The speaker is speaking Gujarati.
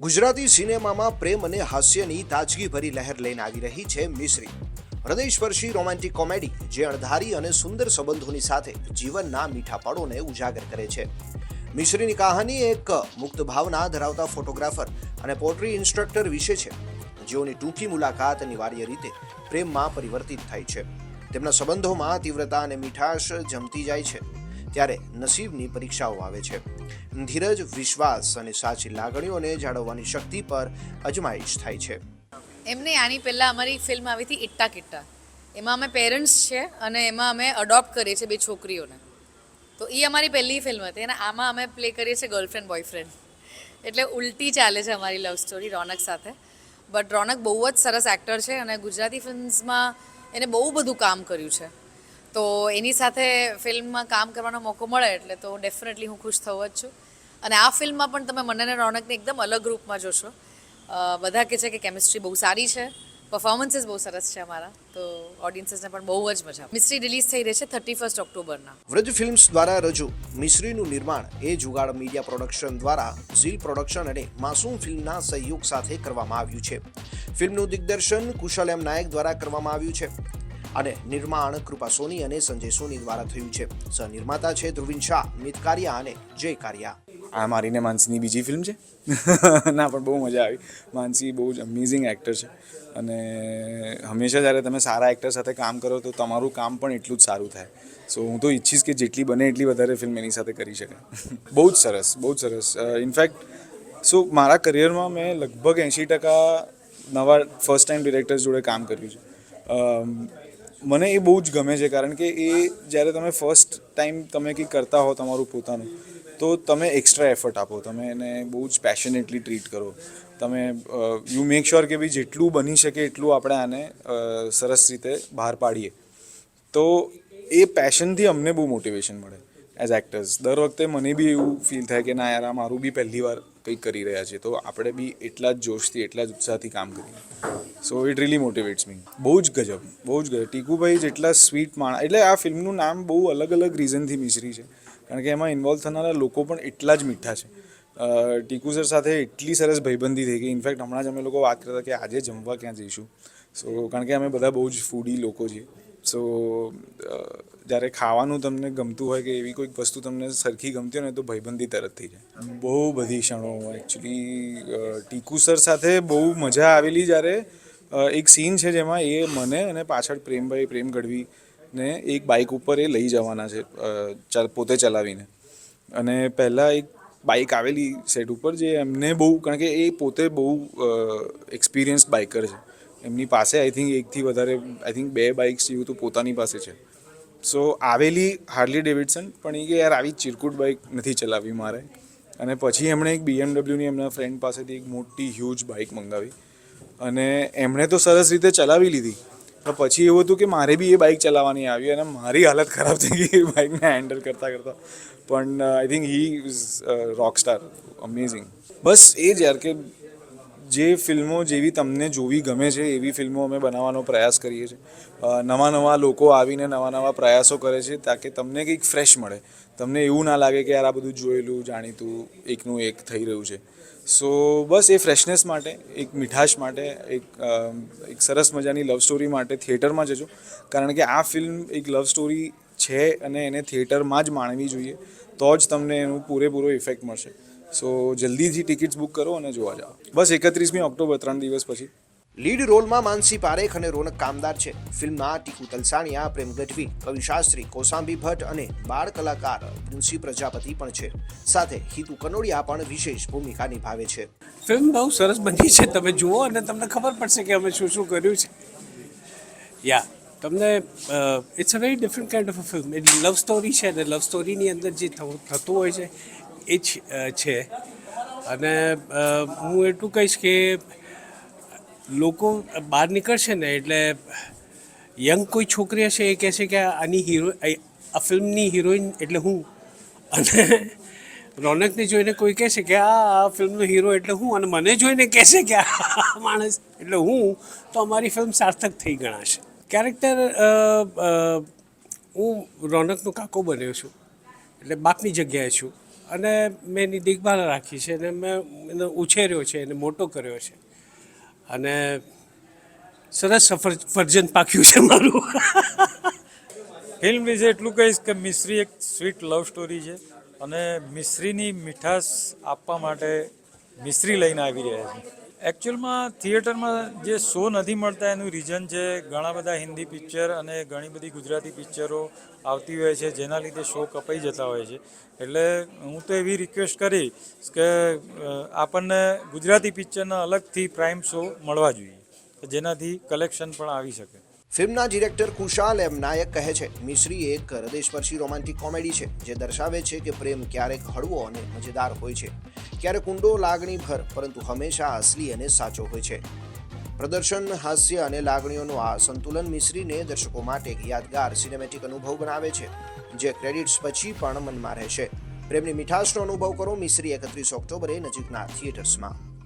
ગુજરાતી સિનેમામાં પ્રેમ અને હાસ્યની તાજગીભરી લહેર લઈને આવી રહી છે મિશ્રી. હૃદયસ્પર્શી રોમેન્ટિક કોમેડી જે અણધારી અને સુંદર સંબંધોની સાથે જીવનના મીઠા પળોને ઉજાગર કરે છે. મિશ્રીની કહાની એક મુક્ત ભાવના ધરાવતા ફોટોગ્રાફર અને પોટ્રી ઇન્સ્ટ્રક્ટર વિશે છે. જેઓની ટૂંકી મુલાકાત અનિવાર્ય રીતે પ્રેમમાં પરિવર્તિત થાય છે. તેમના સંબંધોમાં તીવ્રતા અને મીઠાશ જમતી જાય છે. ત્યારે નસીબની પરીક્ષાઓ આવે છે. ધીરજ, વિશ્વાસ અને સાચી લાગણીઓને જાળવવાની શક્તિ પર અજમાયશ થાય છે. એમને આની પહેલાં અમારી ફિલ્મ આવી હતી, ઇટ્ટા કિટ્ટા. એમાં અમે પેરેન્ટ્સ છે અને એમાં અમે અડોપ્ટ કરીએ છીએ બે છોકરીઓને. તો એ અમારી પહેલી ફિલ્મ હતી અને આમાં અમે પ્લે કરીએ છીએ ગર્લફ્રેન્ડ બોયફ્રેન્ડ એટલે ઉલટી ચાલે છે અમારી લવ સ્ટોરી રોનક સાથે. બટ રોનક બહુ જ સરસ એક્ટર છે અને ગુજરાતી ફિલ્મ્સમાં એને બહુ બધું કામ કર્યું છે. તો એની સાથે ફિલ્મમાં કામ કરવાનો મોકો મળે એટલે તો ડેફિનેટલી હું ખુશ થવું જ છું. અને આ ફિલ્મમાં પણ તમે મને અને રોનકને એકદમ અલગ રૂપમાં જોશો. બધા કહે છે કે કેમિસ્ટ્રી બહુ સારી છે પરફોર્મન્સીસ બહુ સરસ છે અમારા, તો ઓડિયન્સીસને પણ બહુ જ મજા મિસ્ટ્રી રિલીઝ થઈ રહી છે થર્ટી ફર્સ્ટ ઓક્ટોબરના. વ્રજ ફિલ્મ્સ દ્વારા રજૂ મિશ્રીનું નિર્માણ એ જુગાડ મીડિયા પ્રોડક્શન દ્વારા ઝીલ પ્રોડક્શન અને માસૂમ ફિલ્મના સહયોગ સાથે કરવામાં આવ્યું છે. ફિલ્મનું દિગ્દર્શન કુશલ એમ નાયક દ્વારા કરવામાં આવ્યું છે. અને નિર્માણ કૃપા સોની અને સંજય સોની દ્વારા થયું છે. સહનિર્માતા છે ધ્રુવિન શાહ, મિત કારિયા અને જય કારિયા. આ મારીને માનસીની બીજી ફિલ્મ છે? ના, પણ બહુ મજા આવી. માનસી બહુ જ અમેઝિંગ એક્ટર છે. અને હંમેશા જ્યારે તમે સારા એક્ટર સાથે કામ કરો તો તમારું કામ પણ એટલું જ સારું થાય. સો હું તો ઈચ્છીશ કે જેટલી બને એટલી વધારે ફિલ્મ એની સાથે કરી શકાય. બહુ જ સરસ, બહુ જ સરસ. ઇનફેક્ટ સો મારા કરિયરમાં મેં લગભગ એંશી ટકા નવા ફર્સ્ટ ટાઈમ ડિરેક્ટર્સ જોડે કામ કર્યું છે. મને એ બહુ જ ગમે છે, કારણ કે એ જ્યારે તમે ફર્સ્ટ ટાઈમ તમે કંઈક કરતા હો તમારું પોતાનું, તો તમે એક્સ્ટ્રા એફર્ટ આપો, તમે એને બહુ જ પેશનેટલી ટ્રીટ કરો. તમે યુ મેક શ્યોર કે ભાઈ જેટલું બની શકે એટલું આપણે આને સરસ રીતે બહાર પાડીએ. તો એ પેશનથી અમને બહુ મોટિવેશન મળે એઝ એક્ટર્સ દર વખતે મને બી એવું ફીલ થાય કે ના યાર, આ મારું બી પહેલી વાર કંઈક કરી રહ્યા છે, તો આપણે બી એટલા જ જોશથી, એટલા જ ઉત્સાહથી કામ કરીએ. સો ઇટ રિયલી મોટિવેટ્સ મી બહુ જ ગજબ. બહુ જ ગજબ. ટીકુભાઈ જેટલા સ્વીટ માણસ, એટલે આ ફિલ્મનું નામ બહુ અલગ અલગ રીઝનથી મિશ્રી છે. કારણ કે એમાં ઇન્વોલ્વ થનારા લોકો પણ એટલા જ મીઠા છે. ટીકુ સર સાથે એટલી સરસ ભાઈબંધી થઈ ગઈ. ઇનફેક્ટ હમણાં જ અમે લોકો વાત કરતા કે આજે જમવા ક્યાં જઈશું. સો કારણ કે અમે બધા બહુ જ ફૂડી લોકો છીએ. સો જ્યારે ખાવાનું તમને ગમતું હોય કે એવી કોઈક વસ્તુ તમને સરખી ગમતી હોય ને તો ભાઈબંધી તરત થઈ જાય. બહુ બધી ક્ષણો એકચ્યુઅલી ટીકુ સર સાથે બહુ મજા આવેલી જ્યારે એક સીન છે જેમાં એ મને અને પાછળ પ્રેમભાઈ, પ્રેમ ગઢવી ને એક બાઇક ઉપર એ લઈ જવાના છે પોતે ચલાવીને. અને પહેલાં એક બાઇક આવેલી સેટ ઉપર જે એમને બહુ, કારણ કે એ પોતે બહુ એક્સપિરિયન્સ બાઇકર છે. એમની પાસે આઈ થિંક એકથી વધારે આઈ થિંક બે બાઇક્સ જેવું તો પોતાની પાસે છે. સો આવેલી હાર્લી ડેવિડસન પણ એ કે યાર આવી ચિરકુટ બાઇક નથી ચલાવવી મારે. અને પછી એમણે એક બીએમડબ્લ્યુની એમના ફ્રેન્ડ પાસેથી એક મોટી હ્યુજ બાઇક મંગાવી. અને એમણે તો સરસ રીતે ચલાવી લીધી. તો પછી એવું હતું કે મારે બી એ બાઇક ચલાવવાની આવી અને મારી હાલત ખરાબ થઈ ગઈ બાઇકને હેન્ડલ કરતાં કરતાં. પણ I think he is rock star amazing બસ એ જ યાર કે જે ફિલ્મો જેવી તમને જોવી ગમે છે, એવી ફિલ્મો અમે બનાવવાનો પ્રયાસ કરીએ છીએ. નવા નવા લોકો આવીને નવા નવા પ્રયાસો કરે છે તાકે તમને કંઈક ફ્રેશ મળે. તમને એવું ના લાગે કે યાર આ બધું જોયેલું, જાણીતું, એકનું એક થઈ રહ્યું છે. સો બસ એ ફ્રેશનેસ માટે, એક મીઠાશ માટે, એક એક સરસ મજાની લવ સ્ટોરી માટે થિયેટરમાં જજો. કારણ કે આ ફિલ્મ એક લવ સ્ટોરી છે અને એને થિયેટરમાં જ માણવી જોઈએ. તો જ તમને એનું પૂરેપૂરો ઇફેક્ટ મળશે. સો જલ્દીથી ટિકિટ્સ બુક કરો અને જોવા જાઓ. બસ એકત્રીસમી ઓક્ટોબર ત્રણ દિવસ પછી. લીડ રોલમાં માનસી પારેખ અને રોનક કામદાર છે. ફિલ્મમાં ટીકુ તલસાણિયા પ્રેમ ગઢવી કવિ શાસ્ત્રી કોસાંબી ભટ્ટ અને બાળ કલાકાર પ્રિન્સી પ્રજાપતિ પણ છે. સાથે હિતુ કનોડિયા પણ વિશેષ ભૂમિકા નિભાવે છે. ફિલ્મ બહુ સરસ બની છે. તમે જુઓ અને તમને ખબર પડશે કે અમે શું શું કર્યું છે. યા તમને it's a very different kind of a film એટલે લવ સ્ટોરી છે અને લવ સ્ટોરીની અંદર જે થતું હોય છે એ જ છે. અને હું એટલું કહીશ કે લોકો બહાર નીકળશે ને એટલે યંગ કોઈ છોકરી હશે એ કહેશે કે આની હીરો આ ફિલ્મની હિરોઈન એટલે હું. અને રોનકને જોઈને કોઈ કહેશે કે આ આ ફિલ્મનો હીરો એટલે હું. અને મને જોઈને કહેશે કે આ માણસ એટલે હું, તો અમારી ફિલ્મ સાર્થક થઈ ગણાશે. કેરેક્ટર હું રોનકનો કાકો બન્યો છું. એટલે બાપની જગ્યાએ છું. અને મેં એની દેખભાળ રાખી છે અને મેં એને ઉછેર્યો છે, એને મોટો કર્યો છે. અને સરસ સફર ફરજન પાક્યું છે મારું. ફિલ્મ વિશે એટલું કહીશ કે મિશ્રી એક સ્વીટ લવ સ્ટોરી છે અને મિશ્રીની મીઠાશ આપવા માટે મિશ્રી લઈને આવી રહ્યા છે. એકચ્યુઅલમાં થિયેટરમાં જે શો નથી મળતા, એનું રીઝન છે ઘણા બધા હિન્દી પિક્ચર અને ઘણી બધી ગુજરાતી પિક્ચરો આવતી હોય છે, જેના લીધે શો કપાઈ જતા હોય છે. એટલે હું તો એવી રિક્વેસ્ટ કરીશ કે આપણને ગુજરાતી પિક્ચરના અલગથી પ્રાઇમ શો મળવા જોઈએ, જેનાથી કલેક્શન પણ આવી શકે. ફિલ્મના ડિરેક્ટર કુશાલ એમ નાયક કહે છે, મિશ્રી એક હૃદયસ્પર્શી રોમાન્ટિક કોમેડી છે, જે દર્શાવે છે કે પ્રેમ ક્યારેક હળવો અને મજેદાર હોય છે. ક્યારેક ઊંડો લાગણીભર પરંતુ હંમેશા અસલી અને સાચો હોય છે. પ્રદર્શન, હાસ્ય અને લાગણીઓનું આ સંતુલન મિશ્રીને દર્શકો માટે એક યાદગાર સિનેમેટિક અનુભવ બનાવે છે, જે ક્રેડિટ્સ પછી પણ મનમાં રહેશે. પ્રેમની મીઠાશનો અનુભવ કરો, મિશ્રી એકત્રીસ ઓક્ટોબરે નજીકના થિયેટર્સમાં